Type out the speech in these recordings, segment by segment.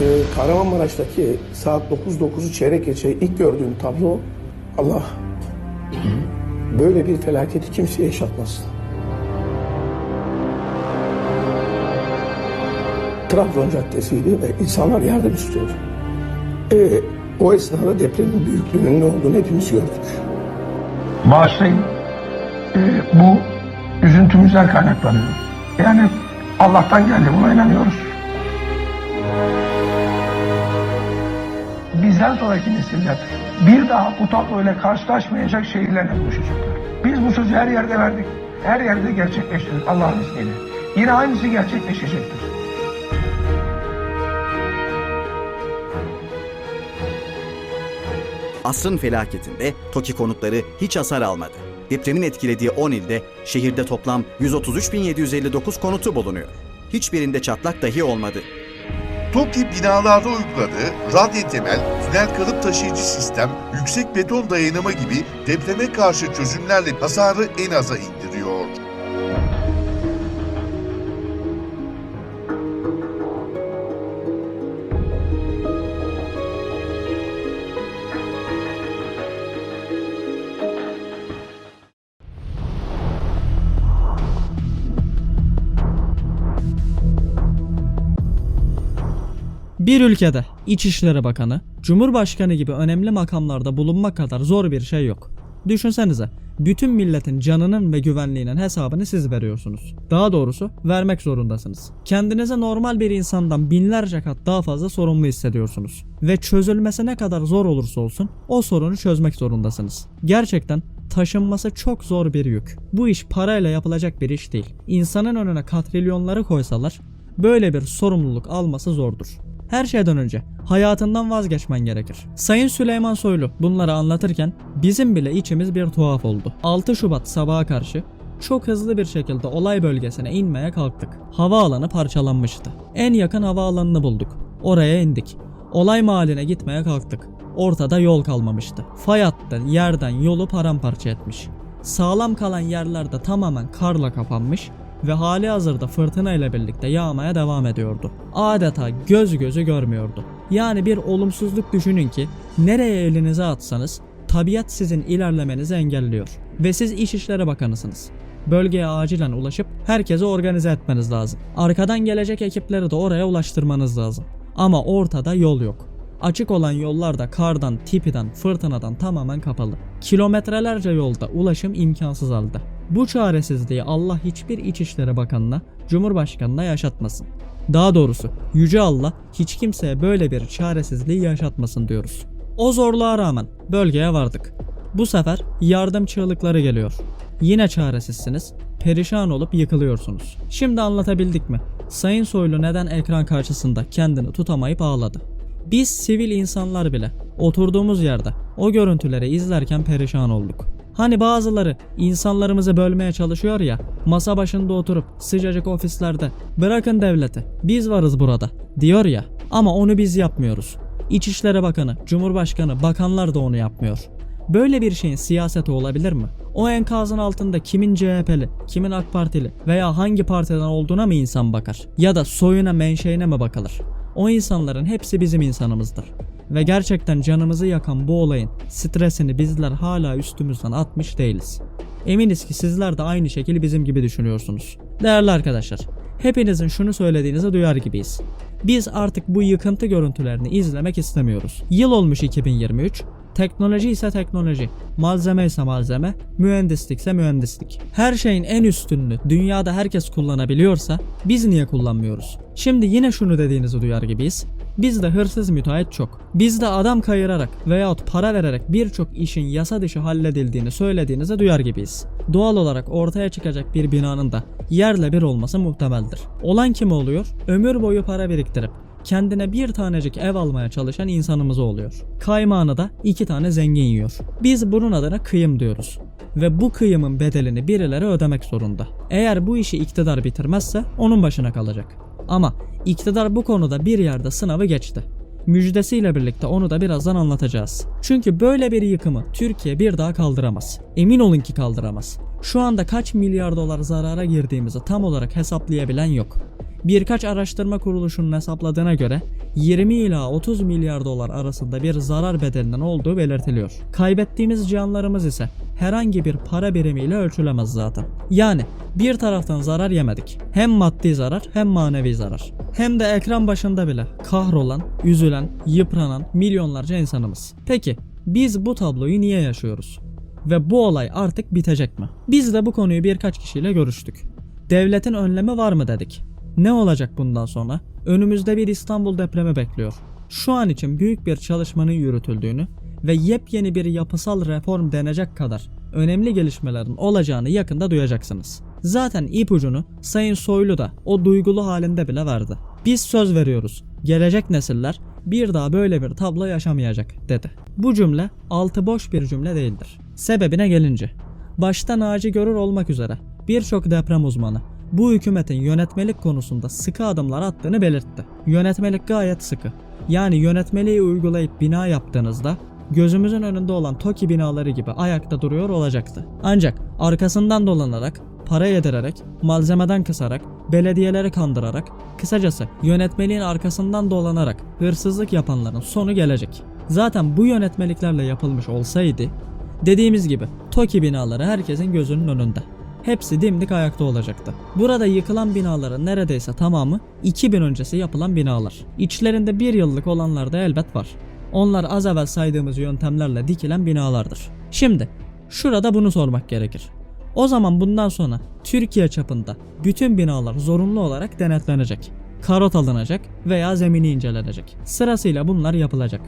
Ee, Kahramanmaraş'taki saat 9.9'u çeyrek geçe ilk gördüğüm tablo Allah böyle bir felaketi kimseye yaşatmasın. Trabzon Caddesi'ydi ve insanlar yardım istiyordu. Ee, o esnada depremin büyüklüğünün ne olduğunu hepimiz gördük. Bağışlayın. Ee, bu üzüntümüzden kaynaklanıyor. Yani Allah'tan geldi buna inanıyoruz. Bizden sonraki nesiller bir daha bu tabloyla karşılaşmayacak şehirlerle buluşacaklar. Biz bu sözü her yerde verdik. Her yerde gerçekleştirdik Allah'ın izniyle. Yine aynısı gerçekleşecektir. Asrın felaketinde TOKİ konutları hiç hasar almadı. Depremin etkilediği 10 ilde şehirde toplam 133.759 konutu bulunuyor. Hiçbirinde çatlak dahi olmadı. TOKİ binalarda uyguladığı radyo temel, tünel kalıp taşıyıcı sistem, yüksek beton dayanımı gibi depreme karşı çözümlerle hasarı en aza indiriyor. Bir ülkede İçişleri Bakanı, Cumhurbaşkanı gibi önemli makamlarda bulunmak kadar zor bir şey yok. Düşünsenize, bütün milletin canının ve güvenliğinin hesabını siz veriyorsunuz. Daha doğrusu vermek zorundasınız. Kendinize normal bir insandan binlerce kat daha fazla sorumlu hissediyorsunuz. Ve çözülmesi ne kadar zor olursa olsun o sorunu çözmek zorundasınız. Gerçekten taşınması çok zor bir yük. Bu iş parayla yapılacak bir iş değil. İnsanın önüne katrilyonları koysalar böyle bir sorumluluk alması zordur. Her şeyden önce hayatından vazgeçmen gerekir. Sayın Süleyman Soylu bunları anlatırken bizim bile içimiz bir tuhaf oldu. 6 Şubat sabaha karşı çok hızlı bir şekilde olay bölgesine inmeye kalktık. Havaalanı parçalanmıştı. En yakın havaalanını bulduk. Oraya indik. Olay mahalline gitmeye kalktık. Ortada yol kalmamıştı. Fay hattı yerden yolu paramparça etmiş. Sağlam kalan yerlerde tamamen karla kapanmış ve hali hazırda fırtına ile birlikte yağmaya devam ediyordu. Adeta göz gözü görmüyordu. Yani bir olumsuzluk düşünün ki nereye elinizi atsanız tabiat sizin ilerlemenizi engelliyor. Ve siz İçişleri Bakanısınız. Bölgeye acilen ulaşıp herkesi organize etmeniz lazım. Arkadan gelecek ekipleri de oraya ulaştırmanız lazım. Ama ortada yol yok. Açık olan yollar da kardan, tipiden, fırtınadan tamamen kapalı. Kilometrelerce yolda ulaşım imkansız halde. Bu çaresizliği Allah hiçbir İçişleri Bakanına, Cumhurbaşkanına yaşatmasın. Daha doğrusu Yüce Allah hiç kimseye böyle bir çaresizliği yaşatmasın diyoruz. O zorluğa rağmen bölgeye vardık. Bu sefer yardım çığlıkları geliyor. Yine çaresizsiniz, perişan olup yıkılıyorsunuz. Şimdi anlatabildik mi? Sayın Soylu neden ekran karşısında kendini tutamayıp ağladı? Biz sivil insanlar bile oturduğumuz yerde o görüntüleri izlerken perişan olduk. Hani bazıları insanlarımızı bölmeye çalışıyor ya, masa başında oturup sıcacık ofislerde bırakın devleti, biz varız burada diyor ya. Ama onu biz yapmıyoruz. İçişleri Bakanı, Cumhurbaşkanı, bakanlar da onu yapmıyor. Böyle bir şeyin siyaseti olabilir mi? O enkazın altında kimin CHP'li, kimin AK Partili veya hangi partiden olduğuna mı insan bakar? Ya da soyuna menşeine mi bakılır? O insanların hepsi bizim insanımızdır. Ve gerçekten canımızı yakan bu olayın stresini bizler hala üstümüzden atmış değiliz. Eminiz ki sizler de aynı şekilde bizim gibi düşünüyorsunuz. Değerli arkadaşlar, hepinizin şunu söylediğinizi duyar gibiyiz. Biz artık bu yıkıntı görüntülerini izlemek istemiyoruz. Yıl olmuş 2023, Teknoloji ise teknoloji, malzeme ise malzeme, mühendislik ise mühendislik. Her şeyin en üstününü dünyada herkes kullanabiliyorsa biz niye kullanmıyoruz? Şimdi yine şunu dediğinizi duyar gibiyiz. Bizde hırsız müteahhit çok. Bizde adam kayırarak veyahut para vererek birçok işin yasa dışı halledildiğini söylediğinizi duyar gibiyiz. Doğal olarak ortaya çıkacak bir binanın da yerle bir olması muhtemeldir. Olan kim oluyor? Ömür boyu para biriktirip kendine bir tanecik ev almaya çalışan insanımız oluyor. Kaymağını da iki tane zengin yiyor. Biz bunun adına kıyım diyoruz. Ve bu kıyımın bedelini birileri ödemek zorunda. Eğer bu işi iktidar bitirmezse onun başına kalacak. Ama iktidar bu konuda bir yerde sınavı geçti. Müjdesiyle birlikte onu da birazdan anlatacağız. Çünkü böyle bir yıkımı Türkiye bir daha kaldıramaz. Emin olun ki kaldıramaz. Şu anda kaç milyar dolar zarara girdiğimizi tam olarak hesaplayabilen yok. Birkaç araştırma kuruluşunun hesapladığına göre 20 ila 30 milyar dolar arasında bir zarar bedelinin olduğu belirtiliyor. Kaybettiğimiz canlarımız ise herhangi bir para birimiyle ölçülemez zaten. Yani bir taraftan zarar yemedik. Hem maddi zarar hem manevi zarar. Hem de ekran başında bile kahrolan, üzülen, yıpranan milyonlarca insanımız. Peki biz bu tabloyu niye yaşıyoruz? Ve bu olay artık bitecek mi? Biz de bu konuyu birkaç kişiyle görüştük. Devletin önlemi var mı dedik. Ne olacak bundan sonra? Önümüzde bir İstanbul depremi bekliyor. Şu an için büyük bir çalışmanın yürütüldüğünü ve yepyeni bir yapısal reform denecek kadar önemli gelişmelerin olacağını yakında duyacaksınız. Zaten ipucunu Sayın Soylu da o duygulu halinde bile verdi. Biz söz veriyoruz. Gelecek nesiller bir daha böyle bir tablo yaşamayacak dedi. Bu cümle altı boş bir cümle değildir. Sebebine gelince başta Naci Görür olmak üzere birçok deprem uzmanı bu hükümetin yönetmelik konusunda sıkı adımlar attığını belirtti. Yönetmelik gayet sıkı. Yani yönetmeliği uygulayıp bina yaptığınızda gözümüzün önünde olan TOKİ binaları gibi ayakta duruyor olacaktı. Ancak arkasından dolanarak, para yedirerek, malzemeden kısarak, belediyeleri kandırarak, kısacası yönetmeliğin arkasından dolanarak hırsızlık yapanların sonu gelecek. Zaten bu yönetmeliklerle yapılmış olsaydı, dediğimiz gibi TOKİ binaları herkesin gözünün önünde. Hepsi dimdik ayakta olacaktı. Burada yıkılan binaların neredeyse tamamı 2000 öncesi yapılan binalar. İçlerinde bir yıllık olanlar da elbet var. Onlar az evvel saydığımız yöntemlerle dikilen binalardır. Şimdi şurada bunu sormak gerekir. O zaman bundan sonra Türkiye çapında bütün binalar zorunlu olarak denetlenecek. Karot alınacak veya zemini incelenecek. Sırasıyla bunlar yapılacak.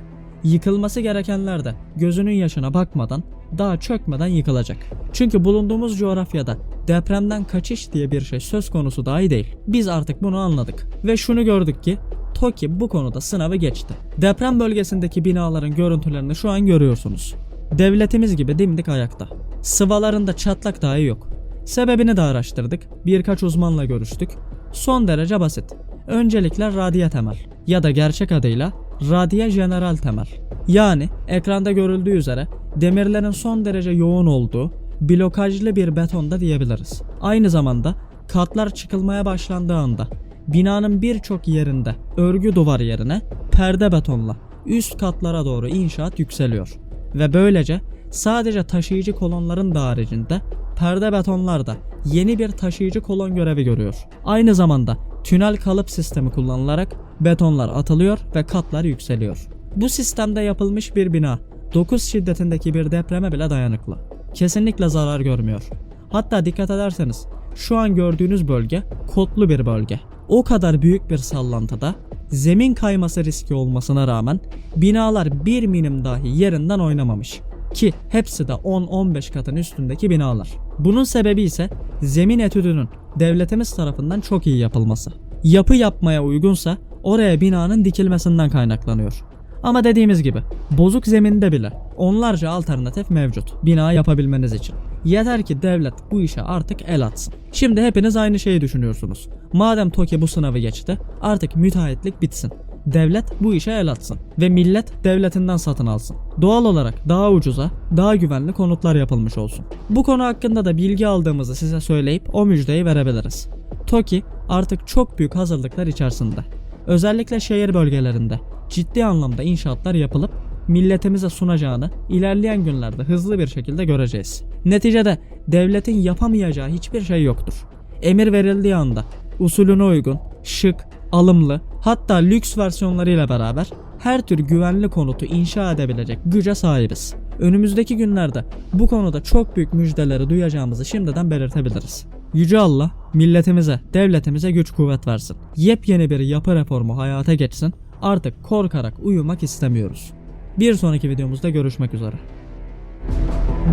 Yıkılması gerekenler de gözünün yaşına bakmadan daha çökmeden yıkılacak. Çünkü bulunduğumuz coğrafyada depremden kaçış diye bir şey söz konusu dahi değil. Biz artık bunu anladık ve şunu gördük ki TOKİ bu konuda sınavı geçti. Deprem bölgesindeki binaların görüntülerini şu an görüyorsunuz. Devletimiz gibi dimdik ayakta. Sıvalarında çatlak dahi yok. Sebebini de araştırdık. Birkaç uzmanla görüştük. Son derece basit. Öncelikle radya temel ya da gerçek adıyla radya general temel. Yani ekranda görüldüğü üzere demirlerin son derece yoğun olduğu blokajlı bir betonda diyebiliriz. Aynı zamanda katlar çıkılmaya başlandığı anda binanın birçok yerinde örgü duvar yerine perde betonla üst katlara doğru inşaat yükseliyor. Ve böylece sadece taşıyıcı kolonların da haricinde perde betonlar da yeni bir taşıyıcı kolon görevi görüyor. Aynı zamanda tünel kalıp sistemi kullanılarak betonlar atılıyor ve katlar yükseliyor. Bu sistemde yapılmış bir bina 9 şiddetindeki bir depreme bile dayanıklı. Kesinlikle zarar görmüyor. Hatta dikkat ederseniz şu an gördüğünüz bölge kotlu bir bölge. O kadar büyük bir sallantıda zemin kayması riski olmasına rağmen binalar bir milim dahi yerinden oynamamış. Ki hepsi de 10-15 katın üstündeki binalar. Bunun sebebi ise zemin etüdünün devletimiz tarafından çok iyi yapılması. Yapı yapmaya uygunsa oraya binanın dikilmesinden kaynaklanıyor. Ama dediğimiz gibi bozuk zeminde bile onlarca alternatif mevcut bina yapabilmeniz için. Yeter ki devlet bu işe artık el atsın. Şimdi hepiniz aynı şeyi düşünüyorsunuz. Madem TOKİ bu sınavı geçti artık müteahhitlik bitsin. Devlet bu işe el atsın ve millet devletinden satın alsın. Doğal olarak daha ucuza, daha güvenli konutlar yapılmış olsun. Bu konu hakkında da bilgi aldığımızı size söyleyip o müjdeyi verebiliriz. TOKİ artık çok büyük hazırlıklar içerisinde. Özellikle şehir bölgelerinde ciddi anlamda inşaatlar yapılıp milletimize sunacağını ilerleyen günlerde hızlı bir şekilde göreceğiz. Neticede devletin yapamayacağı hiçbir şey yoktur. Emir verildiği anda usulüne uygun, şık, alımlı hatta lüks versiyonlarıyla beraber her tür güvenli konutu inşa edebilecek güce sahibiz. Önümüzdeki günlerde bu konuda çok büyük müjdeleri duyacağımızı şimdiden belirtebiliriz. Yüce Allah milletimize, devletimize güç kuvvet versin. Yepyeni bir yapı reformu hayata geçsin. Artık korkarak uyumak istemiyoruz. Bir sonraki videomuzda görüşmek üzere.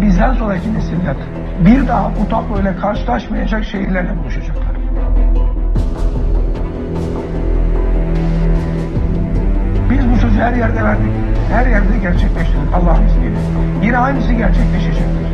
Bizden sonraki nesiller bir daha bu tabloyla karşılaşmayacak şehirlerle buluşacaklar. Biz bu sözü her yerde verdik. Her yerde gerçekleştirdik Allah'ın izniyle. Yine aynısı gerçekleşecektir.